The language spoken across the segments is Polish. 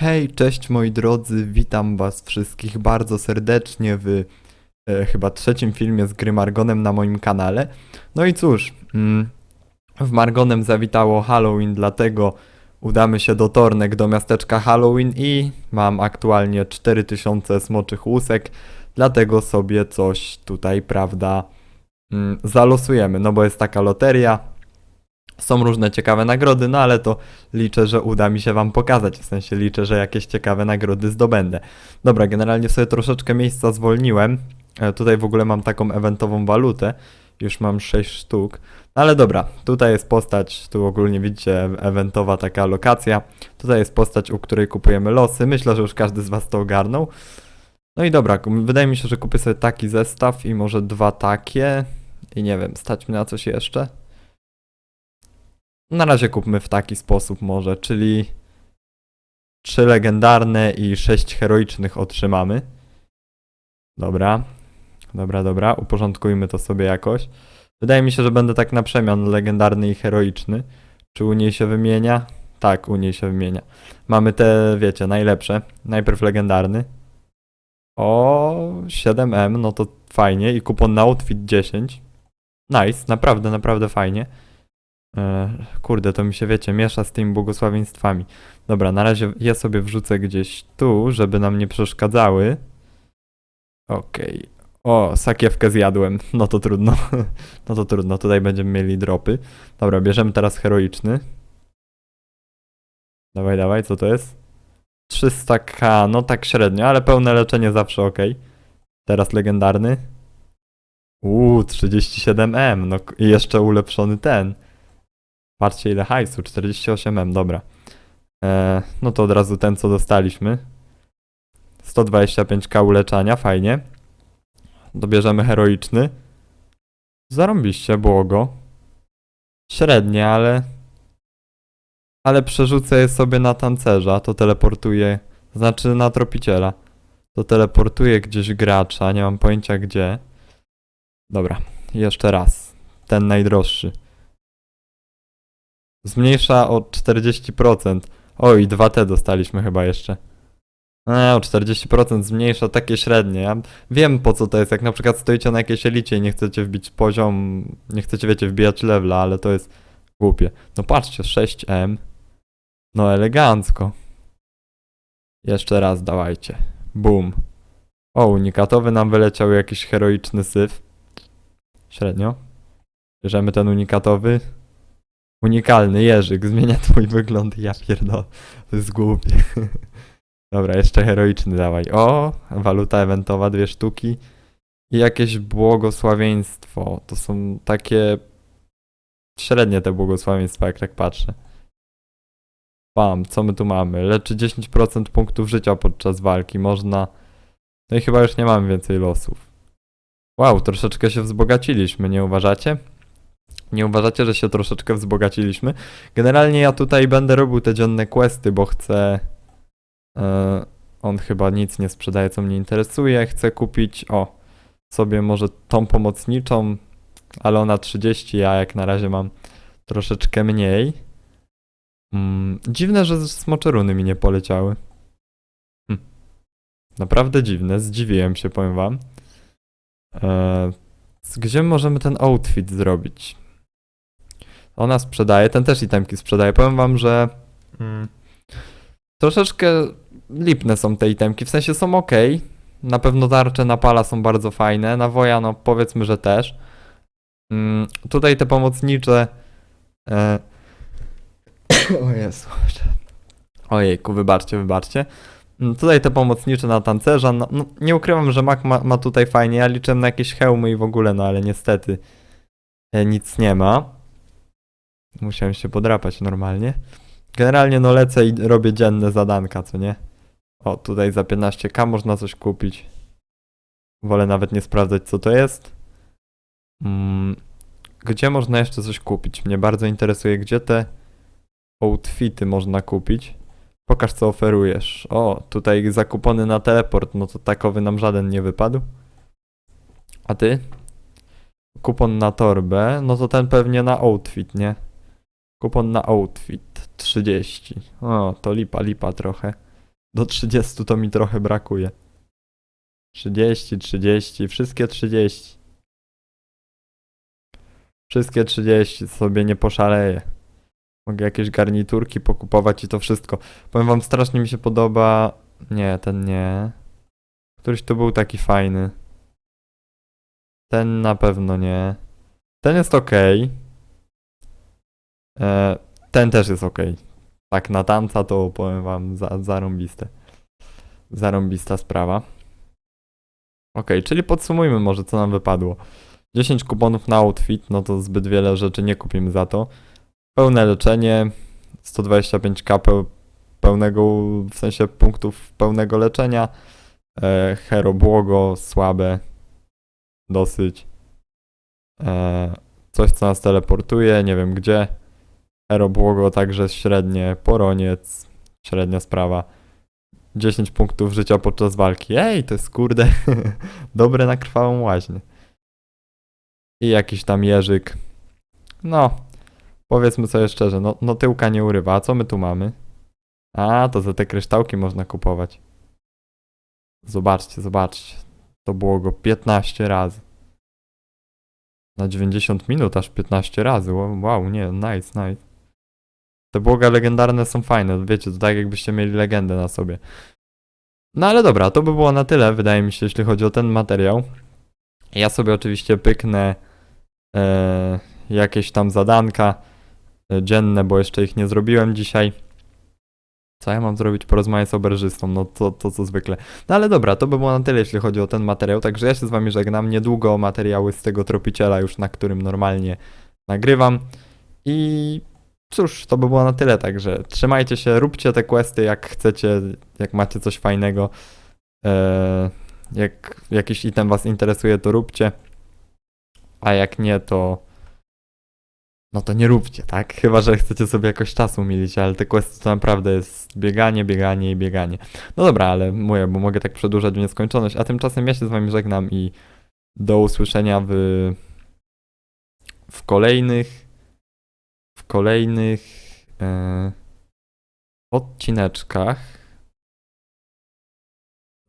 Hej, cześć moi drodzy, witam was wszystkich bardzo serdecznie w e, chyba trzecim filmie z gry Margonem na moim kanale. No i cóż, mm, w Margonem zawitało Halloween, dlatego udamy się do Tornek, do miasteczka Halloween i mam aktualnie 4000 smoczych łusek, dlatego sobie coś tutaj, prawda, mm, zalosujemy, no bo jest taka loteria. Są różne ciekawe nagrody, no ale to liczę, że uda mi się wam pokazać. W sensie liczę, że jakieś ciekawe nagrody zdobędę. Dobra, generalnie sobie troszeczkę miejsca zwolniłem. E, Tutaj w ogóle mam taką eventową walutę. Już mam 6 sztuk. No ale dobra, tutaj jest postać, tu ogólnie widzicie eventowa taka lokacja. Tutaj jest postać, u której kupujemy losy. Myślę, że już każdy z was to ogarnął. No i dobra, wydaje mi się, że kupię sobie taki zestaw i może dwa takie. I nie wiem, stać mnie na coś jeszcze? Na razie kupmy w taki sposób może, czyli trzy legendarne i sześć heroicznych otrzymamy. Dobra, dobra, dobra, uporządkujmy to sobie jakoś. Wydaje mi się, że będę tak na przemian legendarny i heroiczny. Czy u niej się wymienia? Tak, u niej się wymienia. Mamy te, wiecie, najlepsze. Najpierw legendarny. O, 7M, no to fajnie. I kupon na outfit 10. Nice, naprawdę, naprawdę fajnie. E, Kurde, to mi się wiecie, miesza z tymi błogosławieństwami. Dobra, na razie je sobie wrzucę gdzieś tu, żeby nam nie przeszkadzały. Okej. O, sakiewkę zjadłem. No to trudno. No to trudno, tutaj będziemy mieli dropy. Dobra, bierzemy teraz heroiczny. Dawaj, dawaj, co to jest? 300k, no tak średnio, ale pełne leczenie zawsze ok. Teraz legendarny. Uuu, 37M, no i jeszcze ulepszony ten. Patrzcie ile hajsu, 48M, dobra. E, no to od razu ten co dostaliśmy. 125k uleczania, fajnie. Dobierzemy heroiczny. Zarąbiście, błogo. Średnie, ale... Ale przerzucę je sobie na tancerza, to teleportuje... Znaczy na tropiciela. To teleportuje gdzieś gracza, nie mam pojęcia gdzie. Dobra, jeszcze raz. Ten najdroższy. Zmniejsza o 40%. Oj, 2T dostaliśmy chyba jeszcze. E, o 40% zmniejsza takie średnie. Ja wiem po co to jest. Jak na przykład stoicie na jakiejś elicie i nie chcecie wbić poziom, nie chcecie, wiecie, wbijać levela, ale to jest głupie. No patrzcie, 6M. No elegancko. Jeszcze raz dawajcie. Boom. O, unikatowy nam wyleciał jakiś heroiczny syf. Średnio. Bierzemy ten unikatowy. Unikalny Jerzyk, zmienia twój wygląd, ja pierdolę, to jest głupie. Dobra, jeszcze heroiczny dawaj. O, waluta eventowa, dwie sztuki. I jakieś błogosławieństwo. To są takie średnie te błogosławieństwa, jak tak patrzę. Pam, co my tu mamy? Leczy 10% punktów życia podczas walki. Można... No i chyba już nie mamy więcej losów. Wow, troszeczkę się wzbogaciliśmy, nie uważacie? Nie uważacie, że się troszeczkę wzbogaciliśmy? Generalnie ja tutaj będę robił te dzienne questy, bo chcę. e, on chyba nic nie sprzedaje, co mnie interesuje. Chcę kupić, o, sobie może tą pomocniczą, ale ona 30, ja jak na razie mam troszeczkę mniej. Mm, dziwne, że smocze runy mi nie poleciały. Hm. Naprawdę dziwne, zdziwiłem się, powiem wam. E, gdzie możemy ten outfit zrobić? Ona sprzedaje, ten też itemki sprzedaje. Powiem wam, że mm, troszeczkę lipne są te itemki, w sensie są ok. Na pewno tarcze na pala są bardzo fajne, na woja no powiedzmy, że też. Mm, tutaj te pomocnicze e... O Jezu. Ojejku, wybaczcie, wybaczcie. Mm, Tutaj te pomocnicze na tancerza, no, no nie ukrywam, że Mac ma, ma tutaj fajnie, ja liczę na jakieś hełmy i w ogóle, no ale niestety e, nic nie ma. Musiałem się podrapać normalnie. Generalnie no lecę i robię dzienne zadanka, co nie? O, tutaj za 15k można coś kupić. Wolę nawet nie sprawdzać, co to jest. Mm, gdzie można jeszcze coś kupić? Mnie bardzo interesuje, gdzie te outfity można kupić. Pokaż, co oferujesz. O, tutaj zakupony na teleport, no to takowy nam żaden nie wypadł. A ty? Kupon na torbę, no to ten pewnie na outfit, nie? Kupon na outfit 30. O, to lipa, lipa trochę. Do 30 to mi trochę brakuje. 30, 30, wszystkie 30. Wszystkie 30, sobie nie poszaleję. Mogę jakieś garniturki pokupować i to wszystko. Powiem wam, strasznie mi się podoba... Nie, ten nie. Któryś tu był taki fajny. Ten na pewno nie. Ten jest ok. E, ten też jest ok. Tak, na tanca to powiem wam za, zarąbiste. Zarąbista sprawa. Ok, czyli podsumujmy może co nam wypadło. 10 kuponów na outfit, no to zbyt wiele rzeczy nie kupimy za to. Pełne leczenie, 125k peł, pełnego, w sensie punktów pełnego leczenia. E, hero błogo, słabe, dosyć. E, coś co nas teleportuje, nie wiem gdzie. Hero błogo także średnie, poroniec, średnia sprawa. 10 punktów życia podczas walki. Ej, to jest kurde dobre na krwawą łaźnię. I jakiś tam jeżyk. No, powiedzmy sobie szczerze, no, no tyłka nie urywa. A co my tu mamy? A, to za te kryształki można kupować. Zobaczcie, zobaczcie. To było go 15 razy. Na 90 minut aż 15 razy. Wow, nie, nice, nice. Te błoga legendarne są fajne, wiecie, to tak jakbyście mieli legendę na sobie. No ale dobra, to by było na tyle, wydaje mi się, jeśli chodzi o ten materiał. Ja sobie oczywiście pyknę e, jakieś tam zadanka dzienne, bo jeszcze ich nie zrobiłem dzisiaj. Co ja mam zrobić? Porozmawiać z oberżystą, no to, to co zwykle. No ale dobra, to by było na tyle, jeśli chodzi o ten materiał, także ja się z wami żegnam. Niedługo materiały z tego tropiciela już, na którym normalnie nagrywam. I cóż, to by było na tyle, także trzymajcie się, róbcie te questy jak chcecie, jak macie coś fajnego. Eee, jak jakiś item was interesuje, to róbcie. A jak nie, to no to nie róbcie, tak? Chyba, że chcecie sobie jakoś czasu umilić, ale te questy to naprawdę jest bieganie, bieganie i bieganie. No dobra, ale mówię, bo mogę tak przedłużać w nieskończoność, a tymczasem ja się z wami żegnam i do usłyszenia w w kolejnych w kolejnych e, odcineczkach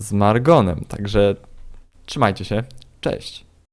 z Margonem. Także trzymajcie się. Cześć.